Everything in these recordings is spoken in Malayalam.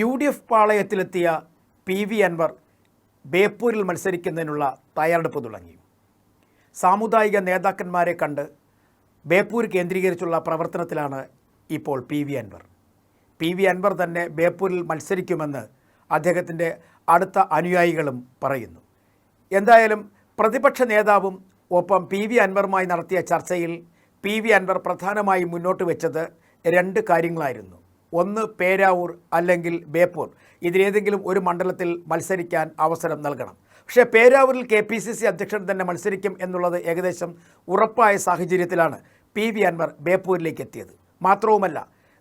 യു ഡി എഫ് പാളയത്തിലെത്തിയ പി വി അൻവർ ബേപ്പൂരിൽ മത്സരിക്കുന്നതിനുള്ള തയ്യാറെടുപ്പ് തുടങ്ങി. സാമുദായിക നേതാക്കന്മാരെ കണ്ട് ബേപ്പൂർ കേന്ദ്രീകരിച്ചുള്ള പ്രവർത്തനത്തിലാണ് ഇപ്പോൾ P V Anvar. P V Anvar തന്നെ ബേപ്പൂരിൽ മത്സരിക്കുമെന്ന് അദ്ദേഹത്തിന്റെ അടുത്ത അനുയായികളും പറയുന്നു. എന്തായാലും പ്രതിപക്ഷ നേതാവും ഒപ്പം പി വി അൻവറുമായി നടത്തിയ ചർച്ചയിൽ പി വി അൻവർ പ്രധാനമായും മുന്നോട്ട് വെച്ചത് രണ്ട് കാര്യങ്ങളായിരുന്നു. ഒന്ന് പേരാവൂർ അല്ലെങ്കിൽ ബേപ്പൂർ. ഇതിലേതെങ്കിലും ഒരു മണ്ഡലത്തിൽ മത്സരിക്കാൻ അവസരം നൽകണം. പക്ഷേ പേരാവൂരിൽ കെ പി സി സി അധ്യക്ഷൻ തന്നെ മത്സരിക്കും എന്നുള്ളത് ഏകദേശം ഉറപ്പായ സാഹചര്യത്തിലാണ് പി വി അൻവർ ബേപ്പൂരിലേക്ക് എത്തിയത്. മാത്രവുമല്ല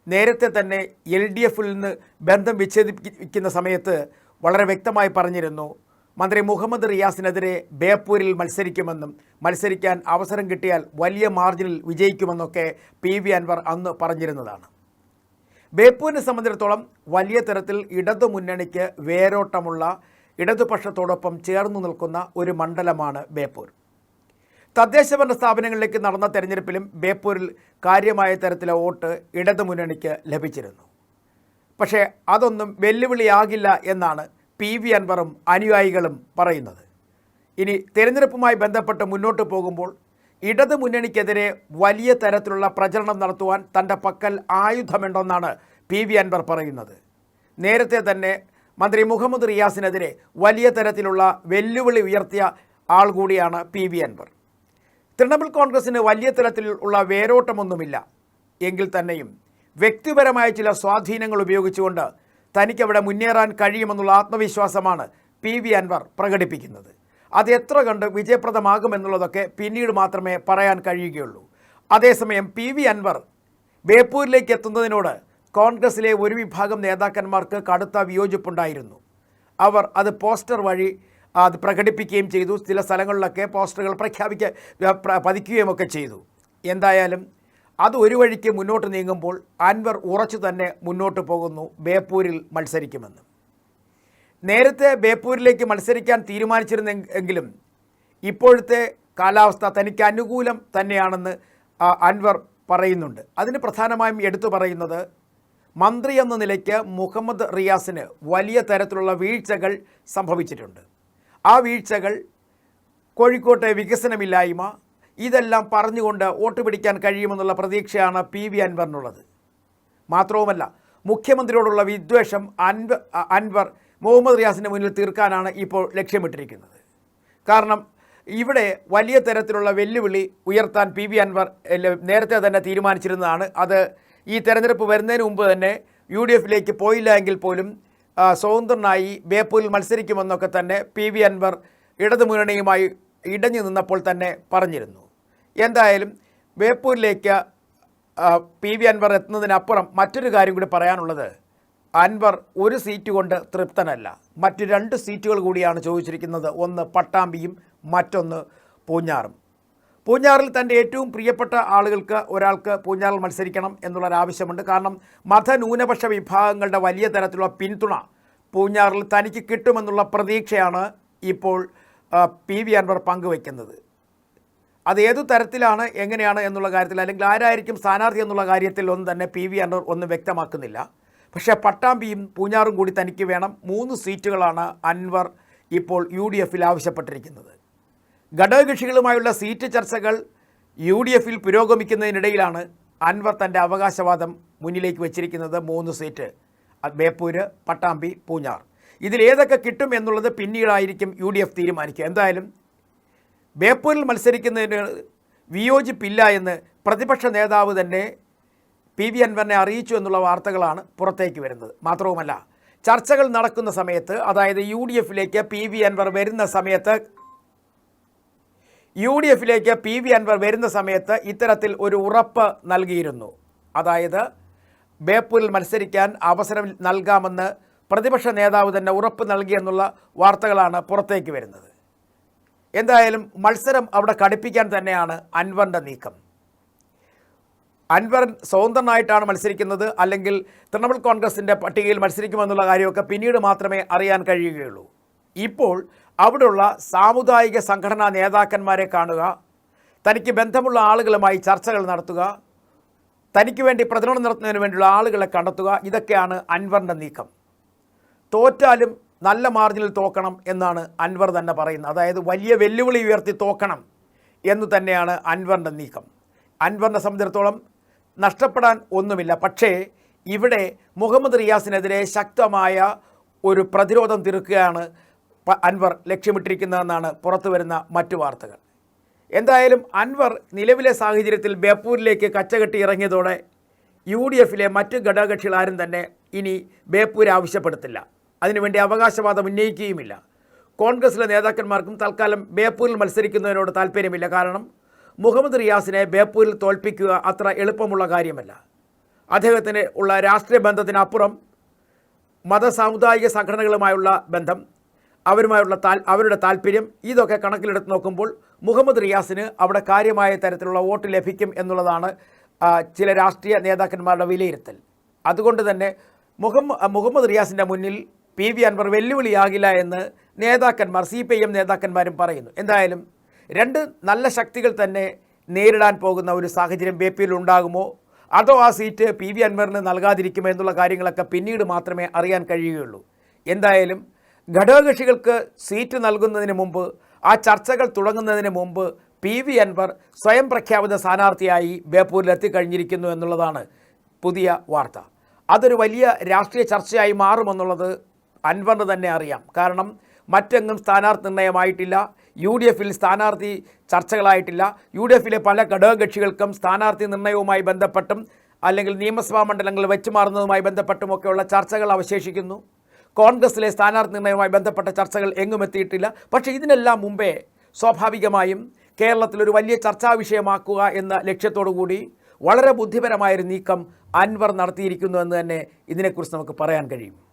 നേരത്തെ തന്നെ എൽ ഡി എഫിൽ നിന്ന് ബന്ധം വിച്ഛേദിപ്പിക്കുന്ന സമയത്ത് വളരെ വ്യക്തമായി പറഞ്ഞിരുന്നു മന്ത്രി മുഹമ്മദ് റിയാസിനെതിരെ ബേപ്പൂരിൽ മത്സരിക്കുമെന്നും മത്സരിക്കാൻ അവസരം കിട്ടിയാൽ വലിയ മാർജിനിൽ വിജയിക്കുമെന്നൊക്കെ പി വി അൻവർ അന്ന് പറഞ്ഞിരുന്നതാണ്. ബേപ്പൂരിനെ സംബന്ധിച്ചിടത്തോളം വലിയ തരത്തിൽ ഇടതു മുന്നണിക്ക് വേരോട്ടമുള്ള ഇടതുപക്ഷത്തോടൊപ്പം ചേർന്നു നിൽക്കുന്ന ഒരു മണ്ഡലമാണ് ബേപ്പൂർ. തദ്ദേശഭരണ സ്ഥാപനങ്ങളിലേക്ക് നടന്ന തെരഞ്ഞെടുപ്പിലും ബേപ്പൂരിൽ കാര്യമായ തരത്തിലെ വോട്ട് ഇടതു മുന്നണിക്ക് ലഭിച്ചിരുന്നു. പക്ഷേ അതൊന്നും വെല്ലുവിളിയാകില്ല എന്നാണ് പി വി അൻവറും അനുയായികളും പറയുന്നത്. ഇനി തിരഞ്ഞെടുപ്പുമായി ബന്ധപ്പെട്ട് മുന്നോട്ട് പോകുമ്പോൾ ഇടതു മുന്നണിക്കെതിരെ വലിയ തരത്തിലുള്ള പ്രചരണം നടത്തുവാൻ തന്റെ പക്കൽ ആയുധമുണ്ടെന്നാണ് പി വി അൻവർ പറയുന്നത്. നേരത്തെ തന്നെ മന്ത്രി മുഹമ്മദ് റിയാസിനെതിരെ വലിയ തരത്തിലുള്ള വെല്ലുവിളി ഉയർത്തിയ ആൾ കൂടിയാണ് പി വി അൻവർ. തൃണമൂൽ കോൺഗ്രസിന് വലിയ തരത്തിലുള്ള വേരോട്ടമൊന്നുമില്ല. എങ്കിൽ തന്നെയും വ്യക്തിപരമായ ചില സ്വാധീനങ്ങൾ ഉപയോഗിച്ചുകൊണ്ട് തനിക്കവിടെ മുന്നേറാൻ കഴിയുമെന്നുള്ള ആത്മവിശ്വാസമാണ് പി വി അൻവർ പ്രകടിപ്പിക്കുന്നത്. അത് എത്ര കണ്ട് വിജയപ്രദമാകുമെന്നുള്ളതൊക്കെ പിന്നീട് മാത്രമേ പറയാൻ കഴിയുകയുള്ളൂ. അതേസമയം പി വി അൻവർ ബേപ്പൂരിലേക്ക് എത്തുന്നതിനോട് കോൺഗ്രസിലെ ഒരു വിഭാഗം നേതാക്കന്മാർക്ക് കടുത്ത വിയോജിപ്പുണ്ടായിരുന്നു. അവർ അത് പോസ്റ്റർ വഴി അത് പ്രകടിപ്പിക്കുകയും ചെയ്തു. ചില സ്ഥലങ്ങളിലൊക്കെ പോസ്റ്ററുകൾ പ്രഖ്യാപിക്ക പ്ര- പതിക്കുകയും ഒക്കെ ചെയ്തു. എന്തായാലും അത് ഒരു വഴിക്ക് മുന്നോട്ട് നീങ്ങുമ്പോൾ അൻവർ ഉറച്ചു തന്നെ മുന്നോട്ട് പോകുന്നു. ബേപ്പൂരിൽ മത്സരിക്കുമെന്ന്. നേരത്തെ ബേപ്പൂരിലേക്ക് മത്സരിക്കാൻ തീരുമാനിച്ചിരുന്നെങ്കിലും ഇപ്പോഴത്തെ കാലാവസ്ഥ തനിക്ക് അനുകൂലം തന്നെയാണെന്ന് അൻവർ പറയുന്നുണ്ട്. അതിന് പ്രധാനമായും എടുത്തു പറയുന്നത് മന്ത്രി എന്ന നിലയ്ക്ക് മുഹമ്മദ് റിയാസിന് വലിയ തരത്തിലുള്ള വീഴ്ചകൾ സംഭവിച്ചിട്ടുണ്ട്. ആ വീഴ്ചകൾ കോഴിക്കോട്ടെ വികസനമില്ലായ്മ ഇതെല്ലാം പറഞ്ഞുകൊണ്ട് വോട്ട് പിടിക്കാൻ കഴിയുമെന്നുള്ള പ്രതീക്ഷയാണ് പി വി അൻവറിനുള്ളത്. മാത്രവുമല്ല മുഖ്യമന്ത്രിയോടുള്ള വിദ്വേഷം അൻവർ അൻവർ മുഹമ്മദ് റിയാസിന്റെ മുന്നിൽ തീർക്കാനാണ് ഇപ്പോൾ ലക്ഷ്യമിട്ടിരിക്കുന്നത്. കാരണം ഇവിടെ വലിയ തരത്തിലുള്ള വെല്ലുവിളി ഉയർത്താൻ പി വി അൻവർ നേരത്തെ തന്നെ തീരുമാനിച്ചിരുന്നതാണ്. അത് ഈ തെരഞ്ഞെടുപ്പ് വരുന്നതിന് മുമ്പ് തന്നെ യു ഡി എഫിലേക്ക് പോയില്ല എങ്കിൽ പോലും സ്വതന്ത്രനായി ബേപ്പൂരിൽ മത്സരിക്കുമെന്നൊക്കെ തന്നെ പി വി അൻവർ ഇടതുമുന്നണിയുമായി ഇടഞ്ഞു നിന്നപ്പോൾ തന്നെ പറഞ്ഞിരുന്നു. എന്തായാലും ബേപ്പൂരിലേക്ക് പി വി അൻവർ എത്തുന്നതിനപ്പുറം മറ്റൊരു കാര്യം കൂടി പറയാനുള്ളത്. അൻവർ ഒരു സീറ്റ് കൊണ്ട് തൃപ്തനല്ല. മറ്റ് രണ്ട് സീറ്റുകൾ കൂടിയാണ് ചോദിച്ചിരിക്കുന്നത്. ഒന്ന് പട്ടാമ്പിയും മറ്റൊന്ന് പൂഞ്ഞാറും. പൂഞ്ഞാറിൽ തന്റെ ഏറ്റവും പ്രിയപ്പെട്ട ആളുകൾക്ക് ഒരാൾക്ക് പൂഞ്ഞാറിൽ മത്സരിക്കണം എന്നുള്ളൊരാവശ്യമുണ്ട്. കാരണം മതന്യൂനപക്ഷ വിഭാഗങ്ങളുടെ വലിയ തരത്തിലുള്ള പിന്തുണ പൂഞ്ഞാറിൽ തനിക്ക് കിട്ടുമെന്നുള്ള പ്രതീക്ഷയാണ് ഇപ്പോൾ പി വി അൻവർ പങ്കുവയ്ക്കുന്നത്. അത് ഏതു തരത്തിലാണ് എങ്ങനെയാണ് എന്നുള്ള കാര്യത്തിൽ അല്ലെങ്കിൽ ആരായിരിക്കും സ്ഥാനാർത്ഥി എന്നുള്ള കാര്യത്തിൽ ഒന്നും തന്നെ പി വി അൻവർ ഒന്നും വ്യക്തമാക്കുന്നില്ല. പക്ഷേ പട്ടാമ്പിയും പൂഞ്ഞാറും കൂടി തനിക്ക് വേണം. മൂന്ന് സീറ്റുകളാണ് അൻവർ ഇപ്പോൾ യു ഡി എഫിൽ ആവശ്യപ്പെട്ടിരിക്കുന്നത്. ഘടകകക്ഷികളുമായുള്ള സീറ്റ് ചർച്ചകൾ യു ഡി എഫിൽ പുരോഗമിക്കുന്നതിനിടയിലാണ് അൻവർ തന്റെ അവകാശവാദം മുന്നിലേക്ക് വെച്ചിരിക്കുന്നത്. മൂന്ന് സീറ്റ് ബേപ്പൂര് പട്ടാമ്പി പൂഞ്ഞാർ. ഇതിലേതൊക്കെ കിട്ടും എന്നുള്ളത് പിന്നീടായിരിക്കും യു ഡി എഫ് തീരുമാനിക്കുക. എന്തായാലും ബേപ്പൂരിൽ മത്സരിക്കുന്നതിന് വിയോജിപ്പില്ല എന്ന് പ്രതിപക്ഷ നേതാവ് തന്നെ പി വി അൻവറിനെ അറിയിച്ചു എന്നുള്ള വാർത്തകളാണ് പുറത്തേക്ക് വരുന്നത്. മാത്രവുമല്ല ചർച്ചകൾ നടക്കുന്ന സമയത്ത് അതായത് യു ഡി എഫിലേക്ക് പി വി അൻവർ വരുന്ന സമയത്ത് യു ഡി എഫിലേക്ക് പി വി അൻവർ വരുന്ന സമയത്ത് ഇത്തരത്തിൽ ഒരു ഉറപ്പ് നൽകിയിരുന്നു. അതായത് ബേപ്പൂരിൽ മത്സരിക്കാൻ അവസരം നൽകാമെന്ന് പ്രതിപക്ഷ നേതാവ് തന്നെ ഉറപ്പ് നൽകിയെന്നുള്ള വാർത്തകളാണ് പുറത്തേക്ക് വരുന്നത്. എന്തായാലും മത്സരം അവിടെ കടുപ്പിക്കാൻ തന്നെയാണ് അൻവറിന്റെ നീക്കം. അൻവർ സ്വതന്ത്രനായിട്ടാണ് മത്സരിക്കുന്നത് അല്ലെങ്കിൽ തൃണമൂൽ കോൺഗ്രസിന്റെ പട്ടികയിൽ മത്സരിക്കുമെന്നുള്ള കാര്യമൊക്കെ പിന്നീട് മാത്രമേ അറിയാൻ കഴിയുകയുള്ളൂ. ഇപ്പോൾ അവിടെയുള്ള സാമുദായിക സംഘടനാ നേതാക്കന്മാരെ കാണുക തനിക്ക് ബന്ധമുള്ള ആളുകളുമായി ചർച്ചകൾ നടത്തുക തനിക്ക് വേണ്ടി പ്രചരണം നടത്തുന്നതിന് വേണ്ടിയുള്ള ആളുകളെ കണ്ടെത്തുക ഇതൊക്കെയാണ് അൻവറിന്റെ നീക്കം. തോറ്റാലും നല്ല മാർജിനിൽ തോക്കണം എന്നാണ് അൻവർ തന്നെ പറയുന്നത്. അതായത് വലിയ വെല്ലുവിളി ഉയർത്തി തോക്കണം എന്ന് തന്നെയാണ് അൻവറിന്റെ നീക്കം. അൻവറിനെ സംബന്ധിച്ചിടത്തോളം നഷ്ടപ്പെടാൻ ഒന്നുമില്ല. പക്ഷേ ഇവിടെ മുഹമ്മദ് റിയാസിനെതിരെ ശക്തമായ ഒരു പ്രതിരോധം തീർക്കുകയാണ് അൻവർ ലക്ഷ്യമിട്ടിരിക്കുന്നതെന്നാണ് പുറത്തു വരുന്ന മറ്റു വാർത്തകൾ. എന്തായാലും അൻവർ നിലവിലെ സാഹചര്യത്തിൽ ബേപ്പൂരിലേക്ക് കച്ചകെട്ടി ഇറങ്ങിയതോടെ യു ഡി എഫിലെ മറ്റ് ഘടകകക്ഷികൾ ആരും തന്നെ ഇനി ബേപ്പൂർ ആവശ്യപ്പെടുത്തില്ല. അതിനുവേണ്ടി അവകാശവാദം ഉന്നയിക്കുകയുമില്ല. കോൺഗ്രസിലെ നേതാക്കന്മാർക്കും തൽക്കാലം ബേപ്പൂരിൽ മത്സരിക്കുന്നതിനോട് താല്പര്യമില്ല കാരണം മുഹമ്മദ് റിയാസിനെ ബേപ്പൂരിൽ തോൽപ്പിക്കുക അത്ര എളുപ്പമുള്ള കാര്യമല്ല. അദ്ദേഹത്തിന് ഉള്ള രാഷ്ട്രീയ ബന്ധത്തിനപ്പുറം മത സാമുദായിക സംഘടനകളുമായുള്ള ബന്ധം അവരുമായുള്ള താൽ അവരുടെ താല്പര്യം ഇതൊക്കെ കണക്കിലെടുത്ത് നോക്കുമ്പോൾ മുഹമ്മദ് റിയാസിന് അവിടെ കാര്യമായ തരത്തിലുള്ള വോട്ട് ലഭിക്കും എന്നുള്ളതാണ് ചില രാഷ്ട്രീയ നേതാക്കന്മാരുടെ വിലയിരുത്തൽ. അതുകൊണ്ട് തന്നെ മുഹമ്മ മുഹമ്മദ് റിയാസിന്റെ മുന്നിൽ പി വി അൻവർ വെല്ലുവിളിയാകില്ല എന്ന് നേതാക്കന്മാർ സി പി എം നേതാക്കന്മാരും പറയുന്നു. എന്തായാലും രണ്ട് നല്ല ശക്തികൾ തന്നെ നേരിടാൻ പോകുന്ന ഒരു സാഹചര്യം ബി പിയിൽ ഉണ്ടാകുമോ? അതോ ആ സീറ്റ് പി വി അൻവറിന് നൽകാതിരിക്കുമോ എന്നുള്ള കാര്യങ്ങളൊക്കെ പിന്നീട് മാത്രമേ അറിയാൻ കഴിയുകയുള്ളൂ. എന്തായാലും ഘടകകക്ഷികൾക്ക് സീറ്റ് നൽകുന്നതിന് മുമ്പ് ആ ചർച്ചകൾ തുടങ്ങുന്നതിന് മുമ്പ് പി വി അൻവർ സ്വയം പ്രഖ്യാപിത സ്ഥാനാർത്ഥിയായി ബേപ്പൂരിൽ എത്തിക്കഴിഞ്ഞിരിക്കുന്നു എന്നുള്ളതാണ് പുതിയ വാർത്ത. അതൊരു വലിയ രാഷ്ട്രീയ ചർച്ചയായി മാറുമെന്നുള്ളത് അൻവറിന് തന്നെ അറിയാം. കാരണം മറ്റെങ്ങും സ്ഥാനാർത്ഥി നിർണയമായിട്ടില്ല. യു ഡി എഫിൽ സ്ഥാനാർത്ഥി ചർച്ചകളായിട്ടില്ല. യു ഡി എഫിലെ പല ഘടകകക്ഷികൾക്കും സ്ഥാനാർത്ഥി നിർണയവുമായി ബന്ധപ്പെട്ടും അല്ലെങ്കിൽ നിയമസഭാ മണ്ഡലങ്ങൾ വെച്ചു മാറുന്നതുമായി ബന്ധപ്പെട്ടുമൊക്കെയുള്ള ചർച്ചകൾ അവശേഷിക്കുന്നു. കോൺഗ്രസിലെ സ്ഥാനാർത്ഥി നിർണയവുമായി ബന്ധപ്പെട്ട ചർച്ചകൾ എങ്ങും എത്തിയിട്ടില്ല. പക്ഷേ ഇതിനെല്ലാം മുമ്പേ സ്വാഭാവികമായും കേരളത്തിൽ ഒരു വലിയ ചർച്ചാ വിഷയമാക്കുക എന്ന ലക്ഷ്യത്തോടു കൂടി വളരെ ബുദ്ധിപരമായൊരു നീക്കം അൻവർ നടത്തിയിരിക്കുന്നു എന്ന് തന്നെ ഇതിനെക്കുറിച്ച് നമുക്ക് പറയാൻ കഴിയും.